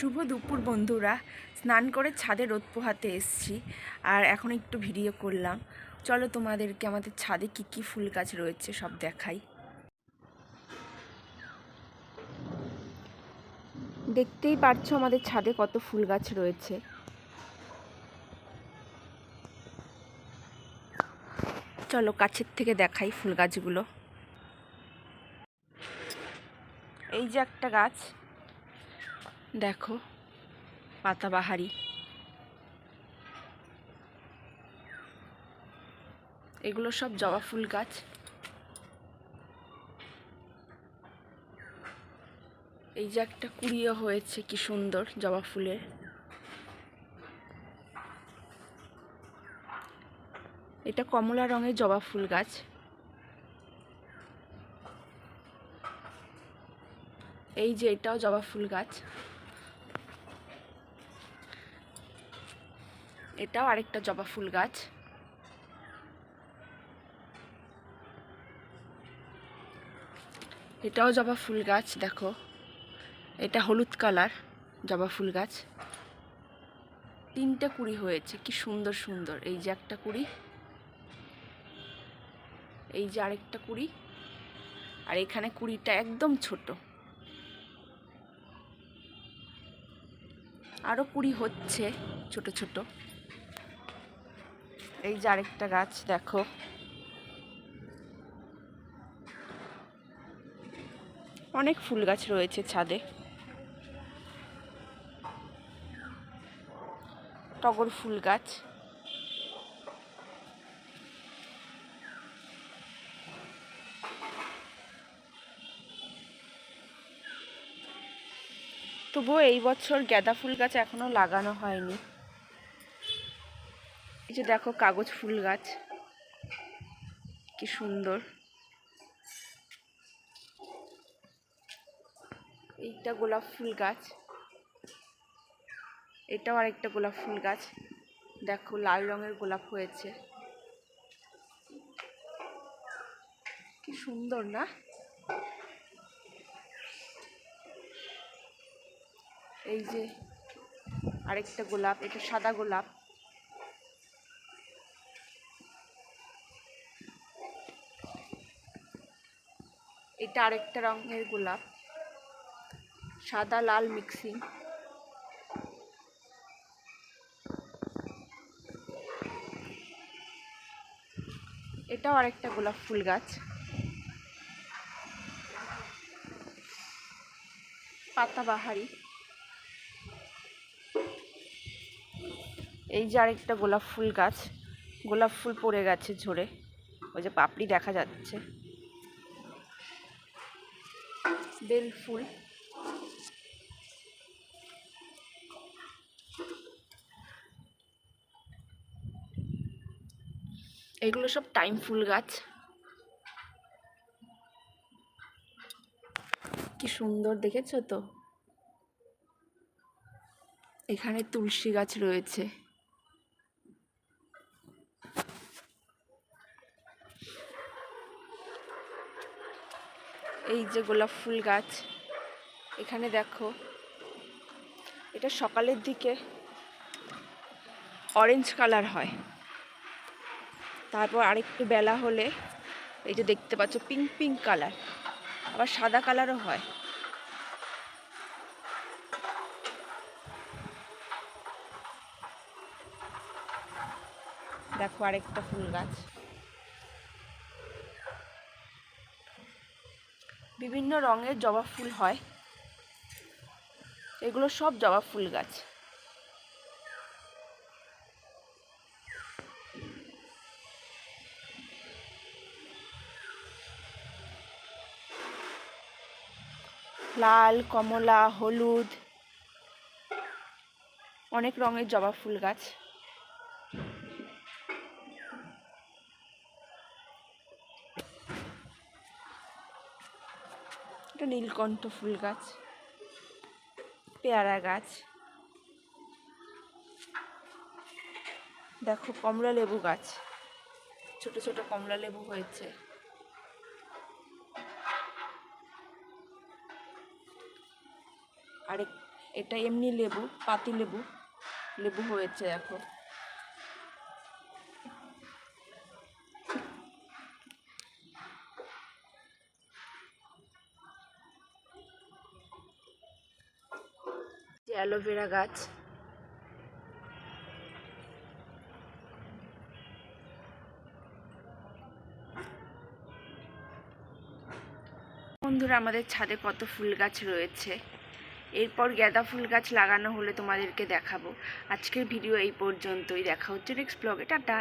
শুভ দুপুর বন্ধুরা। স্নান করে ছাদে রোদ পোহাতে এসছি আর এখন একটু ভিডিও করলাম। চলো তোমাদেরকে আমাদের ছাদে কি কি ফুল গাছ রয়েছে সব দেখাই। দেখতেই পারছ আমাদের ছাদে কত ফুল গাছ রয়েছে। চলো কাছের থেকে দেখাই ফুল গাছগুলো। এই যে একটা গাছ। দেখো পাতাবাহারি এগুলো সব জবা ফুল গাছ। এই যে একটা কুড়িয়ে হয়েছে, কি সুন্দর জবা ফুলের এটা কমলা রঙের জবা ফুল গাছ। এই যে এটাও জবা ফুল গাছ। এটাও আরেকটা জবা ফুল গাছ। এটাও জবা ফুল গাছ, দেখো। এটা হলুদ কালার জবা ফুল গাছ। তিনটে কুড়ি হয়েছে, কি সুন্দর সুন্দর। এই যে একটা কুড়ি, এই যে আরেকটা কুড়ি, আর এখানে কুড়িটা একদম ছোট। আরও কুড়ি হচ্ছে ছোট ছোট। এই যে আরেকটা গাছ, দেখো। অনেক ফুল গাছ রয়েছে ছাদে। টগর ফুল গাছ। তবুও এই বছর গাঁদা ফুল গাছ এখনও লাগানো হয়নি। এই যে দেখো কাগজ ফুল গাছ। কি সুন্দর। এইটা গোলাপ ফুল গাছ। এটাও আরেকটা গোলাপ ফুল গাছ। দেখো, লাল রঙের গোলাপ হয়েছে। কি সুন্দর, না? এই যে আরেকটা গোলাপ, এটা সাদা গোলাপ। এটা আরেকটা রঙের গোলাপ। সাদা, লাল মিক্সিং। এটাও আরেকটা গোলাপ ফুল গাছ। পাতাবাহারি এই যে আরেকটা গোলাপ ফুল গাছ। গোলাপ ফুল পড়ে গেছে ঝরে। ওই যে পাপড়ি দেখা যাচ্ছে। বেল ফুল। এগুলো সব টাইম ফুল গাছ। কি সুন্দর দেখেছ তো? এখানে তুলসী গাছ রয়েছে। এই যে গোলাপ ফুল গাছ। এখানে দেখো, এটা সকালের দিকে অরেঞ্জ কালার হয়। তারপর আরেকটু বেলা হলে এই যে দেখতে পাচ্ছ পিঙ্ক পিঙ্ক কালার আবার সাদা কালারও হয়। দেখো আরেকটা ফুল গাছ। বিভিন্ন রঙের জবা ফুল হয়। এগুলো সব জবা ফুল গাছ। লাল, কমলা, হলুদ, অনেক রঙের জবা ফুল গাছ। এটা নীলকণ্ঠ ফুল গাছ, পেয়ারা গাছ। দেখো, কমলা লেবু গাছ। ছোট ছোট কমলা লেবু হয়েছে। আরেক এটা এমনি লেবু, পাতি লেবু। লেবু হয়েছে, দেখো। অ্যালোভেরা গাছ। বন্ধুরা, আমাদের ছাদে কত ফুল গাছ রয়েছে। এরপর গাঁদা ফুল গাছ লাগানো হলে তোমাদেরকে দেখাবো। আজকের ভিডিও এই পর্যন্তই। দেখা হচ্ছে নেক্সট ব্লগে টাটা!